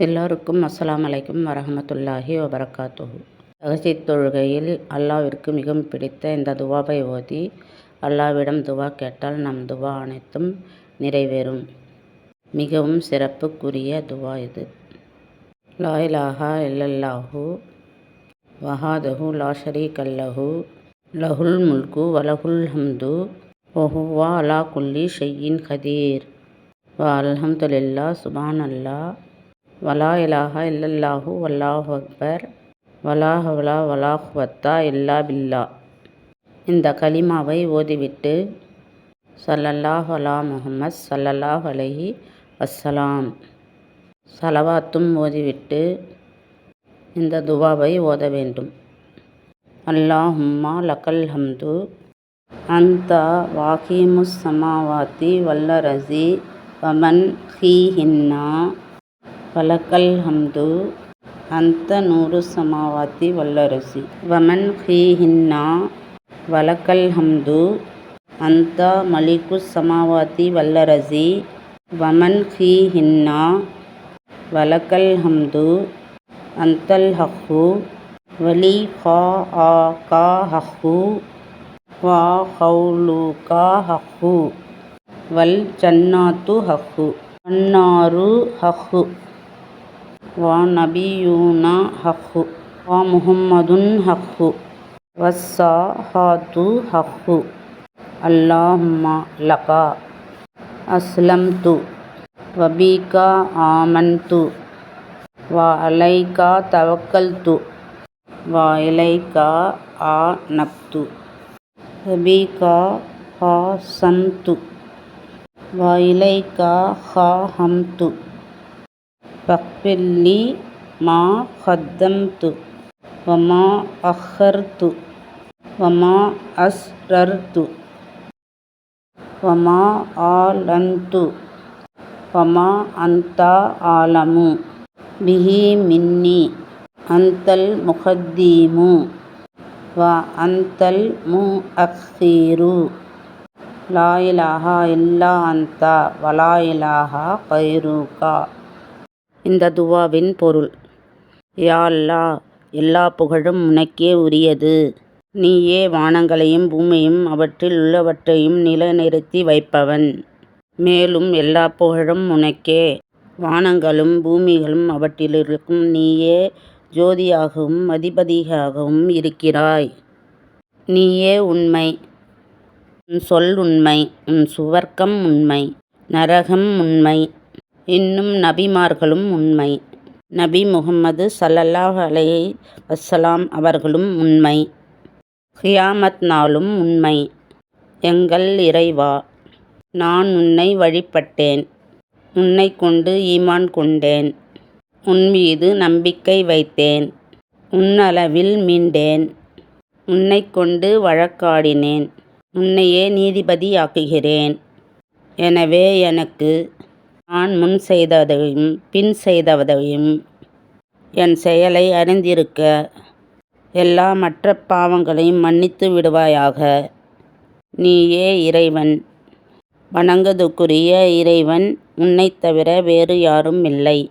எல்லோருக்கும் அஸ்லாம் அலைக்கும் வரஹமத்துல்லாஹி வபரகாத்துஹு. தஹஜுத் தொழுகையில் அல்லாவிற்கு மிகவும் பிடித்த இந்த துவாவை ஓதி அல்லாஹ்விடம் துவா கேட்டால் நம் துவா அனைத்தும் நிறைவேறும். மிகவும் சிறப்புக்குரிய துவா இது. லாயிலாஹா இல்லல்லாஹு வஹாதஹு லா கல்லஹு லஹுல் முல்கு வலஹுல் ஹம்து ஒஹுவா அலா குல்லி ஷெய்யின் கதீர். வ அல்ஹம்துலில்லா சுபானல்லா வலா இலாஹா இல்லல்லாஹு வல்லாஹு அக்பர். வலாஹவலா ஹவ்லா இல்லா பில்லா. இந்த கலிமாவை ஓதிவிட்டு சல்லல்லாஹ் அலா முகமது சல்லல்லாஹ் அலஹி அஸ்ஸலாம் சலவாத்தும் ஓதிவிட்டு இந்த துவாவை ஓத வேண்டும். அல்லாஹும்மா லக்கல் ஹம்து. அன்த வாகீமுஸ் ஸமாவாத்தி வல்லரஸி வமன் ஹின்னா வலக்கல் ஹம்து அந்த நூறு சமாவாத்தி வல்லரசி. வமன் ஃபீஹின்னா வலக்கல் ஹம்து அந்த மலிக்கு சமாவாத்தி வல்லரசி. வமன் ஃபீஹின்னா வலக்கல் ஹம்து அந்தல் ஹஹு வலி ஹா ஆ கா ஹஹு வா ஹவுலு கா ஹஹு வல் ஜன்னாத்து ஹஹு அன்னாரு ஹஹு வா நபியூனா ஹக்கு வா முஹம்மதுன் ஹக்கு வஸ்ஸாஹாத்து ஹக்கு அல்லாஹும்ம லகா. அஸ்லம்து. வபீகா ஆமன்து. வ அலைகா தவக்கல்து. வ இலைகா ஆனப்து. பக்பில்லி ஹாசம்து வ இலைகா ஹாஹம்து ஃபக்ஃபிர்லி மா கத்தம்து வமா அஹர்து வமா அஸ்ரர்து வமா ஆலந்து வமா அந்தா ஆலமு பிஹி மின்னி அந்தல் முகத்தீமு வ அந்தல் மு லா இலாஹா இல்லா அந்தா வலா கைரூகா. இந்த துவாவின் பொருள். யா எல்லா புகழும் உனக்கே உரியது. நீயே வானங்களையும் பூமியையும் அவற்றில் உள்ளவற்றையும் நிலைநிறுத்தி வைப்பவன். மேலும் எல்லா புகழும் உனக்கே. வானங்களும் பூமிகளும் அவற்றிலிருக்கும் நீயே ஜோதியாகவும் அதிபதியாகவும் இருக்கிறாய். நீயே உண்மை. உன் சொல் உண்மை. உன் சுவர்க்கம் உண்மை. நரகம் உண்மை. இன்னும் நபிமார்களும் உண்மை. நபி முகம்மது சல்லல்லாஹ் அலை வசலாம் அவர்களும் உண்மை. ஹியாமத் நாளும் உண்மை. எங்கள் இறைவா நான் உன்னை வழிபட்டேன். உன்னை கொண்டு ஈமான் கொண்டேன். உன் மீது நம்பிக்கை வைத்தேன். உன்னளவில் மீண்டேன். உன்னை கொண்டு வழக்காடினேன். உன்னையே நீதிபதியாக்குகிறேன். எனவே எனக்கு நான் முன் செய்ததையும் பின் செய்ததையும் என் செயலை அறிந்திருக்க எல்லா மற்ற பாவங்களையும் மன்னித்து விடுவாயாக. நீயே இறைவன். வணங்குதற்குரிய இறைவன் உன்னைத் தவிர வேறு யாரும் இல்லை.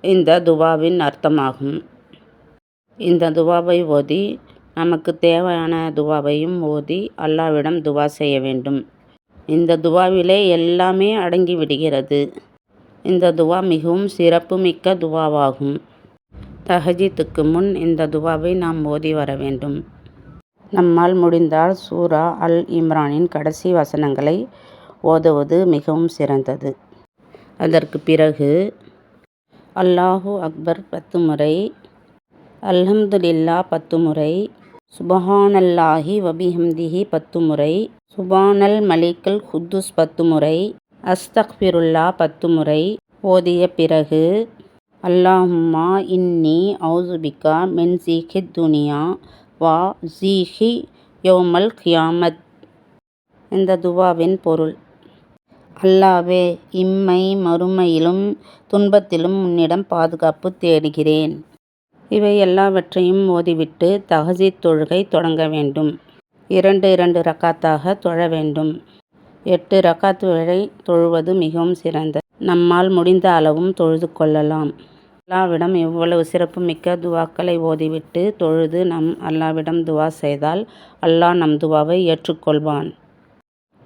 இந்த துவாவின் அர்த்தமாகும். இந்த துவாவை ஓதி நமக்கு தேவையான துவாவையும் ஓதி அல்லாஹ்விடம் துவா செய்ய வேண்டும். இந்த துவாவிலே எல்லாமே அடங்கி விடுகிறது இந்த துவா மிகவும் சிறப்புமிக்க துவாவாகும். தஹஜித்துக்கு முன் இந்த துவாவை நாம் ஓதி வர வேண்டும். நம்மால் முடிந்தால் சூரா அல் இம்ரானின் கடைசி வசனங்களை ஓதுவது மிகவும் சிறந்தது. அதற்கு பிறகு அல்லாஹு அக்பர் பத்து முறை அல்ஹம்துலில்லா பத்து முறை சுபஹானல்லாஹி வபிஹம்திஹி பத்து முறை சுபானல் மலிக்கல் ஹுத்துஸ் பத்து முறை அஸ்தக்ஃபிருல்லா பத்து முறை ஓதிய பிறகு அல்லாஹும்மா இன்னி ஔசுபிகா மின் சீஹி துனியா வா ஜீஹி யோமல் கியாமத். இந்த துவாவின் பொருள். அல்லாவே இம்மை மறுமையிலும் துன்பத்திலும் உன்னிடம் பாதுகாப்பு தேடுகிறேன். இவை எல்லாவற்றையும் ஓதிவிட்டு தஹஜீத் தொழுகை தொடங்க வேண்டும். இரண்டு இரண்டு ரக்காத்தாக தொழ வேண்டும். எட்டு ரக்காத் வரை தொழுவது மிகவும் சிறந்த நம்மால் முடிந்த அளவும் தொழுது கொள்ளலாம். அல்லாவிடம் இவ்வளவு சிறப்புமிக்க துவாக்களை ஓதிவிட்டு தொழுது நம் அல்லாவிடம் துவா செய்தால் அல்லாஹ் நம் துவாவை ஏற்றுக்கொள்வான்.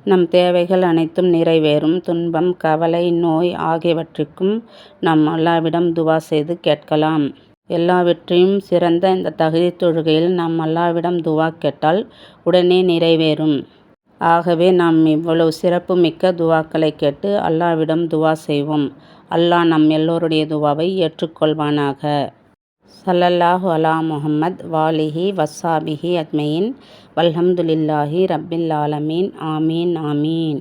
நம் தேவைகள் அனைத்தும் நிறைவேறும். துன்பம் கவலை நோய் ஆகியவற்றிற்கும் நம் அல்லாவிடம் துவா செய்து கேட்கலாம். எல்லாவற்றையும் சிறந்த இந்த தகுதி தொழுகையில் நாம் அல்லாவிடம் துவா கேட்டால் உடனே நிறைவேறும். ஆகவே நாம் இவ்வளவு சிறப்பு மிக்க துவாக்களை கேட்டு அல்லாவிடம் துவா செய்வோம். அல்லாஹ் நம் எல்லோருடைய துவாவை ஏற்றுக்கொள்வானாக. சல்லல்லாஹு அலா முஹம்மத் வாலிஹி வசாபிஹி அத்மையின் வல்ஹம்துலில்லாஹி ரப்பில் ஆலமீன். ஆமீன் ஆமீன்.